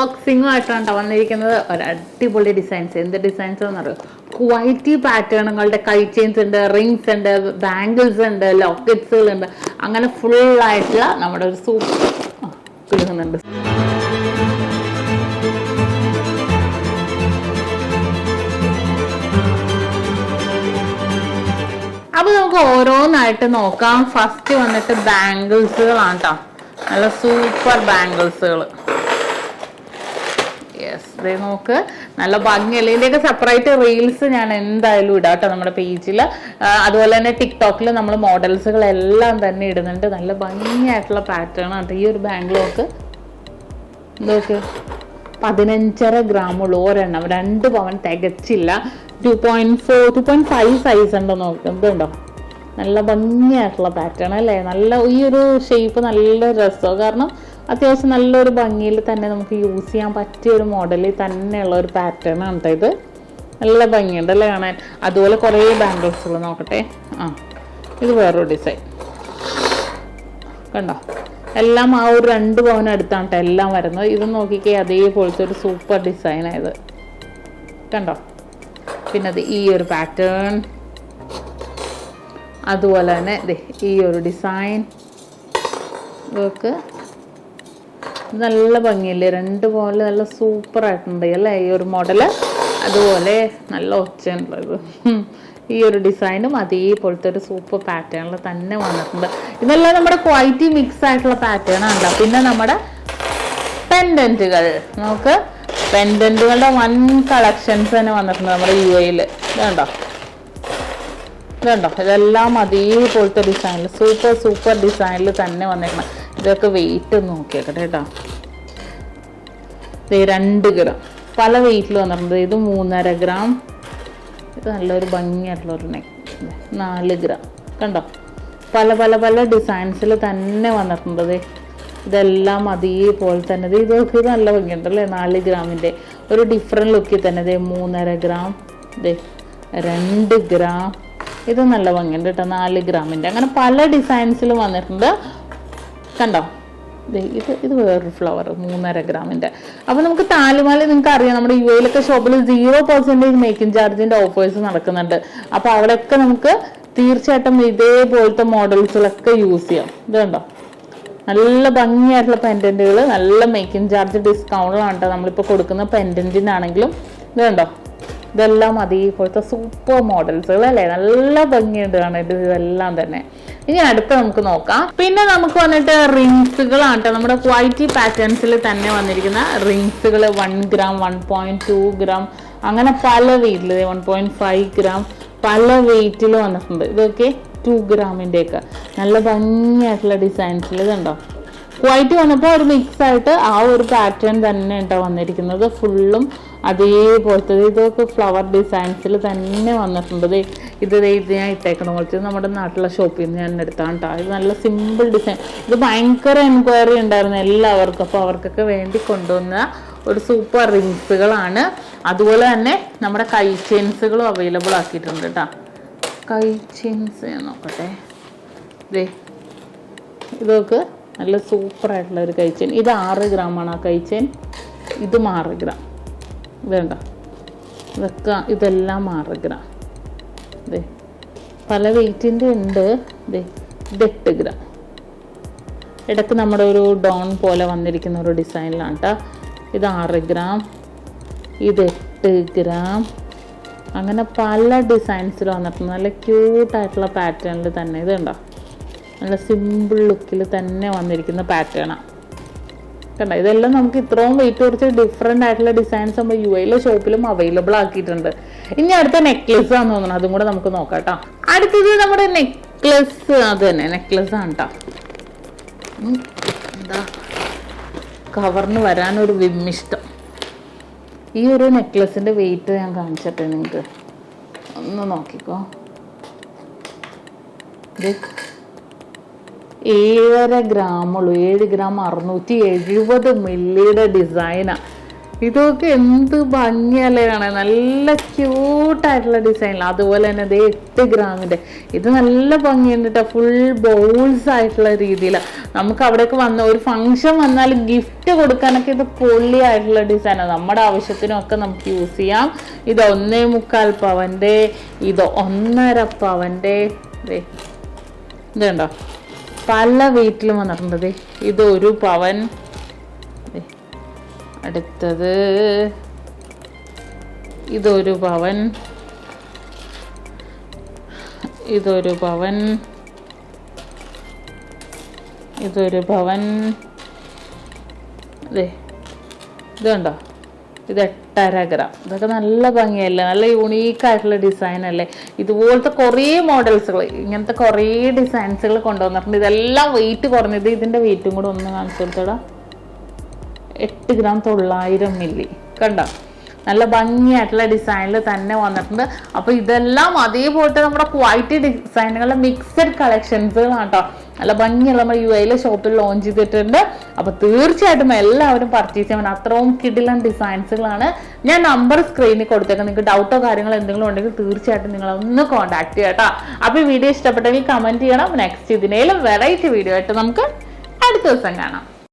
അൺബോക്സിംഗും ആയിട്ടാണ് ട്ടോ വന്നിരിക്കുന്നത്. ഒരു അടിപൊളി ഡിസൈൻസ് എന്ത് ഡിസൈൻസ് എന്നറിയോ ക്വാളിറ്റി പാറ്റേണുകളുടെ കൈ ചെയിൻസ് ഉണ്ട് റിങ്സ് ഉണ്ട് ബാംഗിൾസ് ഉണ്ട് ലോക്കറ്റ്സുകൾ ഉണ്ട്. അങ്ങനെ ഫുൾ ആയിട്ടുള്ള നമ്മുടെ ഒരു സൂപ്പർ കിട്ടുന്നുണ്ട്. അപ്പൊ നമുക്ക് ഓരോന്നായിട്ട് നോക്കാം. ഫസ്റ്റ് വന്നിട്ട് ബാംഗിൾസുകളാണ് കേട്ടോ നല്ല സൂപ്പർ ബാംഗിൾസുകൾ യെസ് ഇതേ നോക്ക്. നല്ല ഭംഗിയല്ലേ ഇതിന്റെയൊക്കെ സെപ്പറേറ്റ് റീൽസ് ഞാൻ എന്തായാലും ഇടാട്ടോ നമ്മുടെ പേജിൽ അതുപോലെ തന്നെ ടിക്ടോക്കിൽ നമ്മൾ മോഡൽസുകളെല്ലാം തന്നെ ഇടുന്നുണ്ട്. നല്ല ഭംഗിയായിട്ടുള്ള പാറ്റേൺ ആണ് ഈ ഒരു ബാംഗ്ലോക്ക് നോക്ക് പതിനഞ്ചര ഗ്രാമുള്ള ഒരെണ്ണം. രണ്ട് പവൻ തികച്ചില്ല. Two point four two point five size ഉണ്ടോ നോക്ക്. ഇതുണ്ടോ? നല്ല ഭംഗിയായിട്ടുള്ള പാറ്റേൺ അല്ലേ? നല്ല ഈ ഒരു ഷേപ്പ് നല്ല രസമാണ്. കാരണം അത്യാവശ്യം നല്ലൊരു ഭംഗിയിൽ തന്നെ നമുക്ക് യൂസ് ചെയ്യാൻ പറ്റിയ ഒരു മോഡലിൽ തന്നെയുള്ള ഒരു പാറ്റേൺ ആണ് ഇത്. നല്ല ഭംഗിയുണ്ട് അല്ലേ കാണാൻ? അതുപോലെ കുറേ ബാംഗിൾസുകൾ നോക്കട്ടെ. ആ ഇത് വേറൊരു ഡിസൈൻ കണ്ടോ? എല്ലാം ആ ഒരു രണ്ട് പവൻ അടുത്താണ് കേട്ടോ എല്ലാം വരുന്നത്. ഇത് നോക്കിക്കേ അതേപോലത്തെ ഒരു സൂപ്പർ ഡിസൈൻ ആയത് കണ്ടോ? പിന്നെ അത് ഈ ഒരു പാറ്റേൺ അതുപോലെ തന്നെ ഈ ഒരു ഡിസൈൻ ഇതൊക്കെ നല്ല ഭംഗിയില്ലേ? രണ്ട് പോലെ നല്ല സൂപ്പർ ആയിട്ടുണ്ട് അല്ലേ? ഈ ഒരു മോഡൽ. അതുപോലെ നല്ല ഒച്ചയുള്ളത് ഈ ഒരു ഡിസൈനും അതേപോലത്തെ ഒരു സൂപ്പർ പാറ്റേണിൽ തന്നെ വന്നിട്ടുണ്ട്. ഇതെല്ലാം നമ്മുടെ ക്വാളിറ്റി മിക്സ് ആയിട്ടുള്ള പാറ്റേൺ ആണ് പിന്നെ നമ്മുടെ പെൻഡന്റുകൾ നമുക്ക് പെൻഡന്റുകളുടെ വൺ കളക്ഷൻസ് തന്നെ വന്നിട്ടുണ്ട് നമ്മുടെ യു എയിൽ ഇതുണ്ടോ? ഇതുണ്ടോ? ഇതെല്ലാം അതേപോലത്തെ ഡിസൈനിൽ സൂപ്പർ സൂപ്പർ ഡിസൈനിൽ തന്നെ വന്നേക്കണം ഇതൊക്കെ വെയിറ്റ് ഒന്ന് നോക്കിയേക്കട്ടെ കേട്ടോ. ഇത് രണ്ട് ഗ്രാം പല വെയിറ്റിൽ വന്നിട്ടുണ്ട്. ഇത് മൂന്നര ഗ്രാം ഇത് നല്ലൊരു ഭംഗിയായിട്ടുള്ളൊരു നെക്ക് നാല് ഗ്രാം കണ്ടോ? പല പല പല ഡിസൈൻസിൽ തന്നെ വന്നിട്ടുണ്ട് ഇതെല്ലാം അതേപോലെ തന്നെ. ഇതൊക്കെ നല്ല ഭംഗിയുണ്ട് അല്ലേ നാല് ഗ്രാമിന്റെ ഒരു ഡിഫറെന്റ് ലുക്കിൽ തന്നെ ഇതേ മൂന്നര ഗ്രാം ഇതേ രണ്ട് ഗ്രാം ഇത് നല്ല ഭംഗിയുണ്ട് കേട്ടോ. നാല് ഗ്രാമിന്റെ അങ്ങനെ പല ഡിസൈൻസിലും വന്നിട്ടുണ്ട്. കണ്ടോ? ഇത് ഇത് വേറൊരു ഫ്ലവർ മൂന്നര ഗ്രാമിന്റെ അപ്പോൾ നമുക്ക് താലുമാലി നിങ്ങൾക്ക് അറിയാം നമ്മുടെ യു എയിലൊക്കെ ഷോപ്പിൽ സീറോ പെർസെന്റേജ് മേക്കിംഗ് ചാർജിന്റെ ഓഫേഴ്സ് നടക്കുന്നുണ്ട്. അപ്പോൾ അവിടെയൊക്കെ നമുക്ക് തീർച്ചയായിട്ടും ഇതേപോലത്തെ മോഡൽസിലൊക്കെ യൂസ് ചെയ്യാം. ഇത് കണ്ടോ? നല്ല ഭംഗിയായിട്ടുള്ള പെൻഡന്റുകൾ നല്ല മേക്കിംഗ് ചാർജ് ഡിസ്കൗണ്ടിലാണ് കേട്ടോ നമ്മളിപ്പോൾ കൊടുക്കുന്ന പെൻഡന്റിനാണെങ്കിലും ഇത് കണ്ടോ? ഇതെല്ലാം അതേപോലത്തെ സൂപ്പർ മോഡൽസുകൾ അല്ലേ നല്ല ഭംഗിയുണ്ട് കാണാൻ ഇതെല്ലാം തന്നെ. ഇനി അടുത്ത നമുക്ക് നോക്കാം. പിന്നെ നമുക്ക് വന്നിട്ട് റിങ്സുകളാണ് നമ്മുടെ ക്വാളിറ്റി പാറ്റേൺസിൽ തന്നെ വന്നിരിക്കുന്ന റിങ്സുകൾ one gram one point two gram അങ്ങനെ പല വെയിറ്റിൽ വൺ പോയിന്റ് ഫൈവ് ഗ്രാം പല വെയിറ്റിൽ വന്നിട്ടുണ്ട്. ഇതൊക്കെ ടു ഗ്രാമിന്റെ ഒക്കെ നല്ല ഭംഗിയായിട്ടുള്ള ഡിസൈൻസിൽ ഇതുണ്ടോ? ക്വാളിറ്റി വന്നപ്പോൾ ഒരു മിക്സ് ആയിട്ട് ആ ഒരു പാറ്റേൺ തന്നെ കേട്ടോ വന്നിരിക്കുന്നത്. ഫുള്ളും അതേപോലത്തെ ഇതൊക്കെ ഫ്ലവർ ഡിസൈൻസിൽ തന്നെ വന്നിട്ടുണ്ട്. ഇത് ഇത് ഞാൻ ഇട്ടേക്കണം കുറച്ച് നമ്മുടെ നാട്ടിലെ ഷോപ്പിൽ നിന്ന് ഞാൻ എടുത്താണ് കേട്ടോ ഇത് നല്ല സിമ്പിൾ ഡിസൈൻ ഇത് ഭയങ്കര എൻക്വയറി ഉണ്ടായിരുന്നു എല്ലാവർക്കും. അപ്പോൾ അവർക്കൊക്കെ വേണ്ടി കൊണ്ടുവന്ന ഒരു സൂപ്പർ റിങ്സുകളാണ് അതുപോലെ തന്നെ നമ്മുടെ കൈ ചെയിൻസുകളും അവൈലബിൾ ആക്കിയിട്ടുണ്ട് കേട്ടോ കൈ ചെയിൻസ് ഞാൻ നോക്കട്ടെ. ഇതേ ഇതൊക്കെ നല്ല സൂപ്പർ ആയിട്ടുള്ള ഒരു ചെയിൻ ഇത് ആറ് ആണ് ആ കൈ ചെയിൻ ഇതും ആറ് ഗ്രാം വേണ്ട. വെക്കുക ഇതെല്ലാം ആറ് ഗ്രാം പല വെയിറ്റിന്റെ ഉണ്ട്. ഇത് എട്ട് ഗ്രാം ഇടയ്ക്ക് നമ്മുടെ ഒരു ഡോൺ പോലെ വന്നിരിക്കുന്ന ഒരു ഡിസൈനിലാണ് കേട്ടോ ഇത് ആറ് ഗ്രാം ഇത് എട്ട് ഗ്രാം അങ്ങനെ പല ഡിസൈൻസിൽ വന്നിട്ടുണ്ട്. നല്ല ക്യൂട്ടായിട്ടുള്ള പാറ്റേണിൽ തന്നെ. ഇത് കണ്ടോ? നല്ല സിമ്പിൾ ലുക്കിൽ തന്നെ വന്നിരിക്കുന്ന പാറ്റേണാണ് കണ്ടോ? ഇതെല്ലാം നമുക്ക് ഇത്രയും വെയിറ്റ് കുറച്ച് ഡിഫറെന്റ് ആയിട്ടുള്ള ഡിസൈൻസ് നമ്മൾ യു എയിലെ ഷോപ്പിലും അവൈലബിൾ ആക്കിയിട്ടുണ്ട്. ഇനി അടുത്ത നെക്ലസ് ആണെന്ന് തോന്നുന്നു. അതും കൂടെ നമുക്ക് നോക്കാം കേട്ടോ അടുത്തത് നമ്മുടെ നെക്ലസ് അത് തന്നെ. നെക്ലസ് ആണ് കേട്ടോ എന്താ? കവറിന് വരാനൊരു വിമ്മിഷ്ടം. ഈ ഒരു നെക്ലസിന്റെ വെയിറ്റ് ഞാൻ കാണിച്ചിട്ടെ നിങ്ങൾക്ക്. ഒന്ന് നോക്കിക്കോ. ഇത് ഏഴര ഗ്രാമുള്ളൂ. ഏഴ് ഗ്രാം അറുന്നൂറ്റി എഴുപത് മില്ലിയുടെ ഡിസൈനാണ് ഇതൊക്കെ എന്ത് ഭംഗിയല്ലേ കാണാൻ. നല്ല ക്യൂട്ടായിട്ടുള്ള ഡിസൈനില്ല അതുപോലെ തന്നെ ഇത് എട്ട് ഗ്രാമിന്റെ. ഇത് നല്ല ഭംഗിയുണ്ട് കേട്ടോ ഫുൾ ബൗൾസ് ആയിട്ടുള്ള രീതിയിലാണ് നമുക്ക് അവിടേക്ക് വന്ന ഒരു ഫംഗ്ഷൻ വന്നാൽ ഗിഫ്റ്റ് കൊടുക്കാനൊക്കെ ഇത് പൊള്ളിയായിട്ടുള്ള ഡിസൈനാണ് നമ്മുടെ ആവശ്യത്തിനൊക്കെ നമുക്ക് യൂസ് ചെയ്യാം. ഇത് ഒന്നേ മുക്കാൽ പവന്റെ ഇത് ഒന്നര പവന്റെ. ദേ ഇത് കണ്ടോ പല വീട്ടിലും വന്നിട്ടുണ്ട്. ഇതൊരു പവൻ. അടുത്തത് ഇതൊരു പവൻ. ഇതൊരു പവൻ. ഇതൊരു പവൻ. അതെ ഇത് കണ്ടോ? ഇത് എട്ടര ഗ്രാം ഇതൊക്കെ നല്ല ഭംഗിയല്ലേ? നല്ല യൂണീക്ക് ആയിട്ടുള്ള ഡിസൈൻ അല്ലേ? ഇതുപോലത്തെ കുറേ മോഡൽസുകൾ ഇങ്ങനത്തെ കുറേ ഡിസൈൻസുകൾ കൊണ്ടുവന്നിട്ടുണ്ട്. ഇതെല്ലാം വെയിറ്റ് കുറഞ്ഞത് ഇതിന്റെ വെയിറ്റും കൂടെ ഒന്ന് കാണിച്ചു കൊടുത്തോടാം. എട്ട് ഗ്രാം തൊള്ളായിരം മില്ലി കണ്ടോ? നല്ല ഭംഗിയായിട്ടുള്ള ഡിസൈനിൽ തന്നെ വന്നിട്ടുണ്ട്. അപ്പോൾ ഇതെല്ലാം അതേപോലത്തെ നമ്മുടെ ക്വാളിറ്റി ഡിസൈനുകളുടെ മിക്സഡ് കളക്ഷൻസുകളാണ് കേട്ടോ നല്ല ഭംഗിയുള്ള നമ്മൾ യു ഐയിലെ ഷോപ്പിൽ ലോഞ്ച് ചെയ്തിട്ടുണ്ട്. അപ്പോൾ തീർച്ചയായിട്ടും എല്ലാവരും പർച്ചേസ് ചെയ്യാൻ അത്രയും കിടിലൻ ഡിസൈൻസുകളാണ് ഞാൻ നമ്പർ സ്ക്രീനിൽ കൊടുത്തേക്കാം. നിങ്ങൾക്ക് ഡൗട്ടോ കാര്യങ്ങളോ എന്തെങ്കിലും ഉണ്ടെങ്കിൽ തീർച്ചയായിട്ടും നിങ്ങളൊന്ന് കോൺടാക്ട് ചെയ്യാം കേട്ടോ അപ്പോൾ ഈ വീഡിയോ ഇഷ്ടപ്പെട്ടെങ്കിൽ കമന്റ് ചെയ്യണം. നെക്സ്റ്റ് ഇതിനേലും വെറൈറ്റി വീഡിയോ ആയിട്ട് നമുക്ക് അടുത്ത ദിവസം കാണാം.